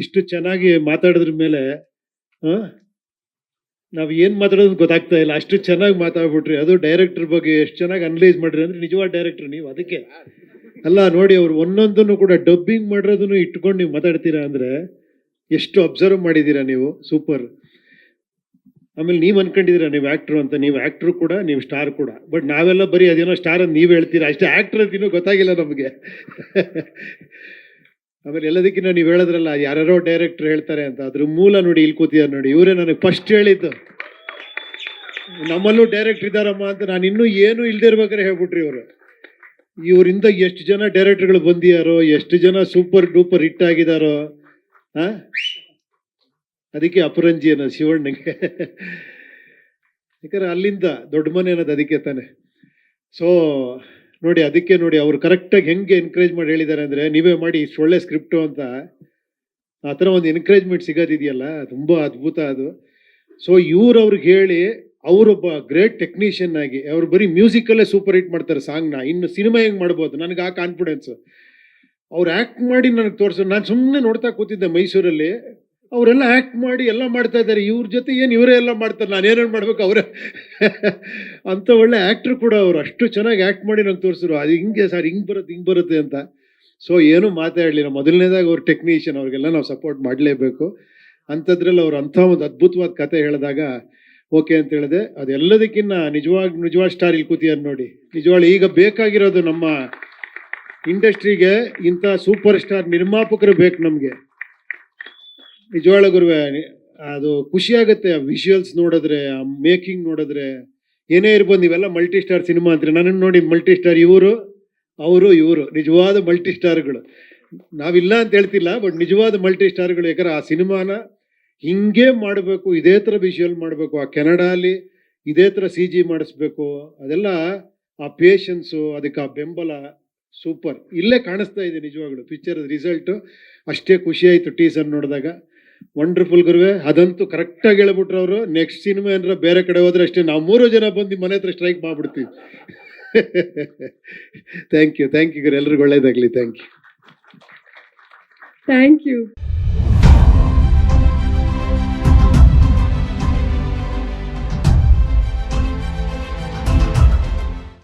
ಎಷ್ಟು ಚೆನ್ನಾಗಿ ಮಾತಾಡಿದ್ರ ಮೇಲೆ ನಾವು ಏನು ಮಾತಾಡೋದು ಗೊತ್ತಾಗ್ತಾ ಇಲ್ಲ. ಅಷ್ಟು ಚೆನ್ನಾಗಿ ಮಾತಾಡ್ಬಿಟ್ರಿ. ಅದು ಡೈರೆಕ್ಟರ್ ಬಗ್ಗೆ ಎಷ್ಟು ಚೆನ್ನಾಗಿ ಅನಲೈಸ್ ಮಾಡ್ರಿ ಅಂದ್ರೆ ನಿಜವಾದ ಡೈರೆಕ್ಟರ್ ನೀವು ಅದಕ್ಕೆ. ಅಲ್ಲ ನೋಡಿ ಅವ್ರು ಒಂದೊಂದನ್ನು ಕೂಡ ಡಬ್ಬಿಂಗ್ ಮಾಡಿರೋದನ್ನು ಇಟ್ಕೊಂಡು ನೀವು ಮಾತಾಡ್ತೀರಾ ಅಂದ್ರೆ ಎಷ್ಟು ಅಬ್ಸರ್ವ್ ಮಾಡಿದ್ದೀರಾ ನೀವು? ಸೂಪರ್ ಆಮೇಲೆ ನೀವು ಅನ್ಕೊಂಡಿದ್ದೀರಾ ನೀವು ಆ್ಯಕ್ಟ್ರು ಅಂತ. ನೀವು ಆ್ಯಕ್ಟ್ರು ಕೂಡ, ನೀವು ಸ್ಟಾರ್ ಕೂಡ. ಬಟ್ ನಾವೆಲ್ಲ ಬರೀ ಅದೇನೋ ಸ್ಟಾರ್ ಅಂತ ನೀವು ಹೇಳ್ತೀರಾ? ಅಷ್ಟೇ ಆಕ್ಟರ್ ಅಂತ ಇನ್ನೂ ಗೊತ್ತಾಗಿಲ್ಲ ನಮಗೆ. ಆಮೇಲೆ ಎಲ್ಲದಕ್ಕಿಂತ ನೀವು ಹೇಳಿದ್ರಲ್ಲ, ಯಾರ್ಯಾರೋ ಡೈರೆಕ್ಟರ್ ಹೇಳ್ತಾರೆ ಅಂತ, ಅದ್ರ ಮೂಲ ನೋಡಿ ಇಲ್ಲಿ ಕೂತಿದ್ದಾರೆ ನೋಡಿ, ಇವರೇ ನನಗೆ ಫಸ್ಟ್ ಹೇಳಿದ್ದು. ನಮ್ಮಲ್ಲೂ ಡೈರೆಕ್ಟರ್ ಇದ್ದಾರಮ್ಮ ಅಂತ ನಾನು ಇನ್ನೂ ಏನು ಇಲ್ಲದೆ ಇರ್ಬೇಕಾದ್ರೆ ಹೇಳ್ಬಿಟ್ರಿ ಇವರು. ಇವರಿಂದ ಎಷ್ಟು ಜನ ಡೈರೆಕ್ಟರ್ಗಳು ಬಂದಿಯಾರೋ ಎಷ್ಟು ಜನ ಸೂಪರ್ ಡೂಪರ್ ಹಿಟ್ ಆಗಿದಾರೋ ಹಾ ಅದಕ್ಕೆ ಅಪರಂಜಿ ಅನ್ನೋ ಶಿವಣ್ಣಗೆ. ಯಾಕಂದ್ರೆ ಅಲ್ಲಿಂದ ದೊಡ್ಡ ಮನೆ ಅನ್ನೋದು ಅದಕ್ಕೆ ತಾನೆ. ಸೊ ನೋಡಿ, ಅದಕ್ಕೆ ನೋಡಿ, ಅವ್ರು ಕರೆಕ್ಟಾಗಿ ಹೆಂಗೆ ಎನ್ಕರೇಜ್ ಮಾಡಿ ಹೇಳಿದ್ದಾರೆ ಅಂದರೆ, ನೀವೇ ಮಾಡಿ, ಇಷ್ಟು ಒಳ್ಳೆ ಸ್ಕ್ರಿಪ್ಟು ಅಂತ. ಆ ಥರ ಒಂದು ಎನ್ಕರೇಜ್ಮೆಂಟ್ ಸಿಗೋದಿದೆಯಲ್ಲ, ತುಂಬ ಅದ್ಭುತ ಅದು. ಸೊ ಇವ್ರು ಅವ್ರಿಗೆ ಹೇಳಿ ಅವರೊಬ್ಬ ಗ್ರೇಟ್ ಟೆಕ್ನಿಷಿಯನ್ ಆಗಿ, ಅವ್ರು ಬರೀ ಮ್ಯೂಸಿಕಲ್ಲೇ ಸೂಪರ್ ಹಿಟ್ ಮಾಡ್ತಾರೆ ಸಾಂಗ್ನ ಇನ್ನು ಸಿನಿಮಾ ಹೆಂಗೆ ಮಾಡ್ಬೋದು? ನನಗೆ ಆ ಕಾನ್ಫಿಡೆನ್ಸ್ ಅವ್ರು ಆ್ಯಕ್ಟ್ ಮಾಡಿ ನನಗೆ ತೋರಿಸೋ. ನಾನು ಸುಮ್ಮನೆ ನೋಡ್ತಾ ಕೂತಿದ್ದೆ ಮೈಸೂರಲ್ಲಿ. ಅವರೆಲ್ಲ ಆ್ಯಕ್ಟ್ ಮಾಡಿ ಎಲ್ಲ ಮಾಡ್ತಾ ಇದ್ದಾರೆ. ಇವ್ರ ಜೊತೆ ಏನು ಇವರೇ ಎಲ್ಲ ಮಾಡ್ತಾರೆ? ನಾನು ಏನೇನು ಮಾಡ್ಬೇಕು ಅವರೇ? ಅಂತ ಒಳ್ಳೆ ಆ್ಯಕ್ಟ್ರು ಕೂಡ ಅವರು. ಅಷ್ಟು ಚೆನ್ನಾಗಿ ಆ್ಯಕ್ಟ್ ಮಾಡಿ ನಂಗೆ ತೋರಿಸಿದ್ರು. ಅದು ಹಿಂಗೆ ಸರ್ ಹಿಂಗೆ ಬರುತ್ತೆ ಹಿಂಗೆ ಬರುತ್ತೆ ಅಂತ. ಸೊ ಏನು ಮಾತಾಡಲಿಲ್ಲ. ಮೊದಲನೇದಾಗಿ ಅವ್ರ ಟೆಕ್ನಿಷಿಯನ್ ಅವ್ರಿಗೆಲ್ಲ ನಾವು ಸಪೋರ್ಟ್ ಮಾಡಲೇಬೇಕು. ಅಂಥದ್ರಲ್ಲಿ ಅವ್ರು ಅಂಥ ಒಂದು ಅದ್ಭುತವಾದ ಕತೆ ಹೇಳಿದಾಗ, ಓಕೆ ಅಂತ ಹೇಳಿದೆ. ಅದೆಲ್ಲದಕ್ಕಿಂತ ನಿಜವಾಗಿ ನಿಜವಾದ ಸ್ಟಾರ್ ಇಲ್ಲಿ ಕೂತಿದ್ದಾರೆ ನೋಡಿ. ನಿಜವಾಗ್ಲೂ ಈಗ ಬೇಕಾಗಿರೋದು ನಮ್ಮ ಇಂಡಸ್ಟ್ರಿಗೆ ಇಂಥ ಸೂಪರ್ ಸ್ಟಾರ್ ನಿರ್ಮಾಪಕರು ಬೇಕು ನಮಗೆ. ನಿಜವಾಳ ಗುರುವೆ ಅದು ಖುಷಿಯಾಗುತ್ತೆ ಆ ವಿಷುವಲ್ಸ್ ನೋಡಿದ್ರೆ, ಆ ಮೇಕಿಂಗ್ ನೋಡಿದ್ರೆ, ಏನೇ ಇರ್ಬೋದು ನೀವೆಲ್ಲ ಮಲ್ಟಿ ಸ್ಟಾರ್ ಸಿನಿಮಾ ಅಂತೀರಿ. ನನ್ನನ್ನು ನೋಡಿ ಮಲ್ಟಿ ಸ್ಟಾರ್ ಇವರು, ಅವರು ಇವರು, ನಿಜವಾದ ಮಲ್ಟಿ ಸ್ಟಾರ್ಗಳು ನಾವಿಲ್ಲ ಅಂತ ಹೇಳ್ತಿಲ್ಲ ಬಟ್ ನಿಜವಾದ ಮಲ್ಟಿ ಸ್ಟಾರ್ಗಳು ಯಾಕಂದ್ರೆ ಆ ಸಿನಿಮಾನ ಹಿಂಗೆ ಮಾಡಬೇಕು, ಇದೇ ಥರ ವಿಷುವಲ್ ಮಾಡಬೇಕು, ಆ ಕೆನಡಾಲಿ ಇದೇ ಥರ ಸಿ ಜಿ ಮಾಡಿಸ್ಬೇಕು, ಅದೆಲ್ಲ ಆ ಪೇಷನ್ಸು ಅದಕ್ಕೆ ಆ ಬೆಂಬಲ ಸೂಪರ್ ಇಲ್ಲೇ ಕಾಣಿಸ್ತಾ ಇದೆ ನಿಜವಾಗ್ಲು ಪಿಕ್ಚರ್ ರಿಸಲ್ಟು ಅಷ್ಟೇ ಖುಷಿ ಆಯಿತು ಟೀಸರ್ ನೋಡಿದಾಗ. ವಂಡರ್ಫುಲ್ ಗುರುವೆ, ಅದಂತೂ ಕರೆಕ್ಟಾಗಿ ಹೇಳ್ಬಿಟ್ರು ಅವರು. ನೆಕ್ಸ್ಟ್ ಸಿನಿಮಾ ಏನಾರ ಬೇರೆ ಕಡೆ ಹೋದ್ರೆ ಅಷ್ಟೇ ನಾವು ಮೂರು ಜನ ಬಂದು ಮನೆ ಹತ್ರ ಸ್ಟ್ರೈಕ್ ಮಾಡ್ಬಿಡ್ತೀವಿ. ಥ್ಯಾಂಕ್ ಯು ಥ್ಯಾಂಕ್ ಯು ಗುರು. ಎಲ್ರಿಗೂ ಒಳ್ಳೇದಾಗಲಿ. Thank you thank you